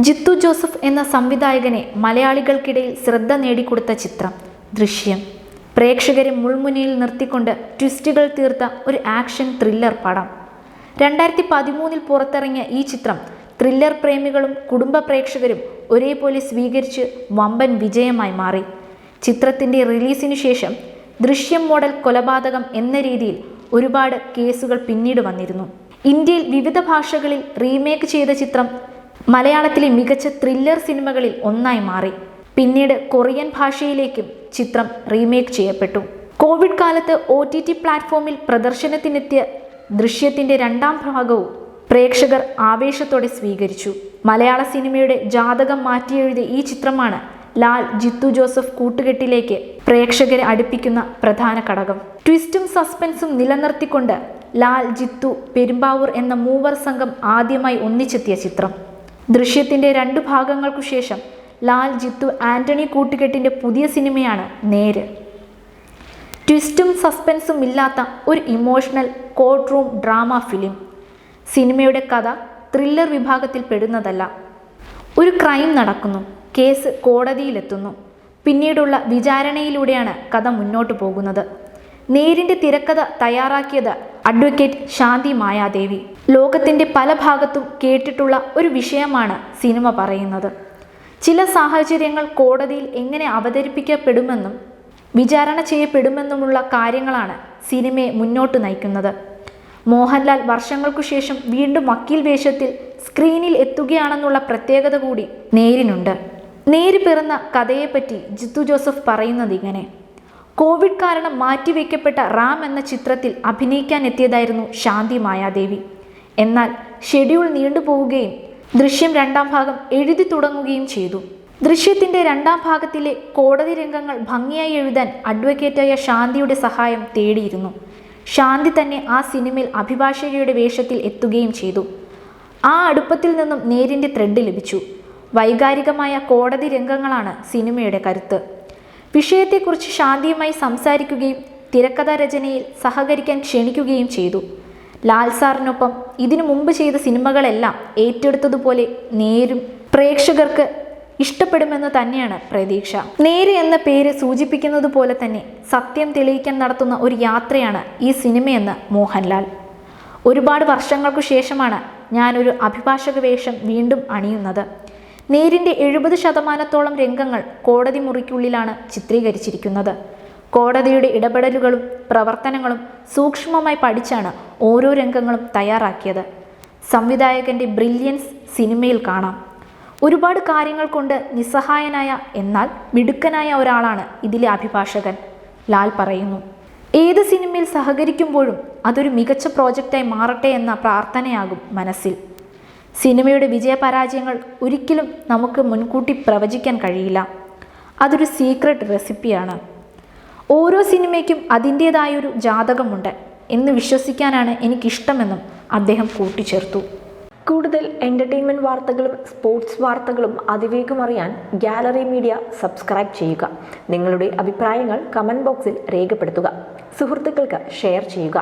Jithu Joseph എന്ന സംവിധായകനെ മലയാളികൾക്കിടയിൽ ശ്രദ്ധ നേടിക്കൊടുത്ത ചിത്രം. ദൃശ്യം. പ്രേക്ഷകരെ മുൾമുനയിൽ നിർത്തിക്കൊണ്ട് ട്വിസ്റ്റുകൾ തീർത്ത ഒരു ആക്ഷൻ ത്രില്ലർ പടം. രണ്ടായിരത്തി പതിമൂന്നിൽ പുറത്തിറങ്ങിയ ഈ ചിത്രം ത്രില്ലർ പ്രേമികളും കുടുംബ പ്രേക്ഷകരും ഒരേപോലെ സ്വീകരിച്ച് വമ്പൻ വിജയമായി മാറി. ചിത്രത്തിന്റെ റിലീസിനു ശേഷം ദൃശ്യം മോഡൽ കൊലപാതകം എന്ന രീതിയിൽ ഒരുപാട് കേസുകൾ പിന്നീട് വന്നിരുന്നു. ഇന്ത്യയിൽ വിവിധ ഭാഷകളിൽ റീമേക്ക് ചെയ്ത ചിത്രം മലയാളത്തിലെ മികച്ച ത്രില്ലർ സിനിമകളിൽ ഒന്നായി മാറി. പിന്നീട് കൊറിയൻ ഭാഷയിലേക്കും ചിത്രം റീമേക്ക് ചെയ്യപ്പെട്ടു. കോവിഡ് കാലത്ത് ഒ ടി ടി പ്ലാറ്റ്ഫോമിൽ പ്രദർശനത്തിനെത്തിയ ദൃശ്യത്തിന്റെ രണ്ടാം ഭാഗവും പ്രേക്ഷകർ ആവേശത്തോടെ സ്വീകരിച്ചു. മലയാള സിനിമയുടെ ജാതകം മാറ്റിയെഴുതിയ ഈ ചിത്രമാണ് ലാൽ ജിത്തു ജോസഫ് കൂട്ടുകെട്ടിലേക്ക് പ്രേക്ഷകരെ അടുപ്പിക്കുന്ന പ്രധാന ഘടകം. ട്വിസ്റ്റും സസ്പെൻസും നിലനിർത്തിക്കൊണ്ട് ലാൽ ജിത്തു പെരുമ്പാവൂർ എന്ന മൂവർ സംഘം ആദ്യമായി ഒന്നിച്ചെത്തിയ ചിത്രം. ദൃശ്യത്തിന്റെ രണ്ട് ഭാഗങ്ങൾക്കു ശേഷം ലാൽ ജിത്തു ആന്റണി കൂട്ടുകെട്ടിന്റെ പുതിയ സിനിമയാണ് നേര്. ട്വിസ്റ്റും സസ്പെൻസും ഇല്ലാത്ത ഒരു emotional court room drama film. സിനിമയുടെ കഥ ത്രില്ലർ വിഭാഗത്തിൽ പെടുന്നതല്ല. ഒരു ക്രൈം നടക്കുന്നു കേസ് കോടതിയിലെത്തുന്നു. പിന്നീടുള്ള വിചാരണയിലൂടെയാണ് കഥ മുന്നോട്ട് പോകുന്നത്. നേരിന്റെ തിരക്കഥ തയ്യാറാക്കിയത് അഡ്വക്കേറ്റ് ശാന്തി മായാദേവി. ലോകത്തിന്റെ പല ഭാഗത്തും കേട്ടിട്ടുള്ള ഒരു വിഷയമാണ് സിനിമ പറയുന്നത്. ചില സാഹചര്യങ്ങൾ കോടതിയിൽ എങ്ങനെ അവതരിപ്പിക്കപ്പെടുമെന്നും വിചാരണ ചെയ്യപ്പെടുമെന്നുമുള്ള കാര്യങ്ങളാണ് സിനിമയെ മുന്നോട്ട് നയിക്കുന്നത്. മോഹൻലാൽ വർഷങ്ങൾക്കു ശേഷം വീണ്ടും വക്കീൽ വേഷത്തിൽ സ്ക്രീനിൽ എത്തുകയാണെന്നുള്ള പ്രത്യേകത കൂടി നേരിനുണ്ട്. നേരി പിറന്ന കഥയെപ്പറ്റി ജിത്തു ജോസഫ് പറയുന്നത് ഇങ്ങനെ. കോവിഡ് കാരണം മാറ്റിവെക്കപ്പെട്ട റാം എന്ന ചിത്രത്തിൽ അഭിനയിക്കാൻ എത്തിയതായിരുന്നു ശാന്തി മായാദേവി. എന്നാൽ ഷെഡ്യൂൾ നീണ്ടുപോവുകയും ദൃശ്യം രണ്ടാം ഭാഗം എഴുതി തുടങ്ങുകയും ചെയ്തു. ദൃശ്യത്തിന്റെ രണ്ടാം ഭാഗത്തിലെ കോടതി രംഗങ്ങൾ ഭംഗിയായി എഴുതാൻ അഡ്വക്കേറ്റായ ശാന്തിയുടെ സഹായം തേടിയിരുന്നു. ശാന്തി തന്നെ ആ സിനിമയിൽ അഭിഭാഷകയുടെ വേഷത്തിൽ എത്തുകയും ചെയ്തു. ആ അടുപ്പത്തിൽ നിന്നും നേരിന്റെ ത്രെഡ് ലഭിച്ചു. വൈകാരികമായ കോടതി രംഗങ്ങളാണ് സിനിമയുടെ കരുത്ത്. വിഷയത്തെക്കുറിച്ച് ശാന്തിയുമായി സംസാരിക്കുകയും തിരക്കഥാ രചനയിൽ സഹകരിക്കാൻ ക്ഷണിക്കുകയും ചെയ്തു. ലാൽ സാറിനൊപ്പം ഇതിനു മുമ്പ് ചെയ്ത സിനിമകളെല്ലാം ഏറ്റെടുത്തതുപോലെ നേരും പ്രേക്ഷകർക്ക് ഇഷ്ടപ്പെടുമെന്ന് തന്നെയാണ് പ്രതീക്ഷ. നേര് എന്ന പേര് സൂചിപ്പിക്കുന്നത് പോലെ തന്നെ സത്യം തെളിയിക്കാൻ നടത്തുന്ന ഒരു യാത്രയാണ് ഈ സിനിമയെന്ന് മോഹൻലാൽ. ഒരുപാട് വർഷങ്ങൾക്കു ശേഷമാണ് ഞാനൊരു അഭിഭാഷക വേഷം വീണ്ടും അണിയുന്നത്. നേരിന്റെ എഴുപത് ശതമാനത്തോളം രംഗങ്ങൾ കോടതി മുറിക്കുള്ളിലാണ് ചിത്രീകരിച്ചിരിക്കുന്നത്. കോടതിയുടെ ഇടപെടലുകളും പ്രവർത്തനങ്ങളും സൂക്ഷ്മമായി പഠിച്ചാണ് ഓരോ രംഗങ്ങളും തയ്യാറാക്കിയത്. സംവിധായകന്റെ ബ്രില്യൻസ് സിനിമയിൽ കാണാം. ഒരുപാട് കാര്യങ്ങൾ കൊണ്ട് നിസ്സഹായനായ എന്നാൽ മിടുക്കനായ ഒരാളാണ് ഇതിലെ അഭിഭാഷകൻ. ലാൽ പറയുന്നു ഏത് സിനിമയിൽ സഹകരിക്കുമ്പോഴും അതൊരു മികച്ച പ്രോജക്റ്റായി മാറട്ടെ എന്ന പ്രാർത്ഥനയാകും മനസ്സിൽ. സിനിമയുടെ വിജയപരാജയങ്ങൾ ഒരിക്കലും നമുക്ക് മുൻകൂട്ടി പ്രവചിക്കാൻ കഴിയില്ല. അതൊരു സീക്രട്ട് റെസിപ്പിയാണ് ഓരോ സിനിമയ്ക്കും അതിന്റേതായൊരു ജാതകമുണ്ട് എന്ന് വിശ്വസിക്കാനാണ് എനിക്കിഷ്ടമെന്നും അദ്ദേഹം കൂട്ടിച്ചേർത്തു. കൂടുതൽ എന്റർടൈൻമെന്റ് വാർത്തകളും സ്പോർട്സ് വാർത്തകളും അതിവേഗം അറിയാൻ ഗാലറി മീഡിയ സബ്സ്ക്രൈബ് ചെയ്യുക. നിങ്ങളുടെ അഭിപ്രായങ്ങൾ കമന്റ് ബോക്സിൽ രേഖപ്പെടുത്തുക. സുഹൃത്തുക്കൾക്ക് ഷെയർ ചെയ്യുക.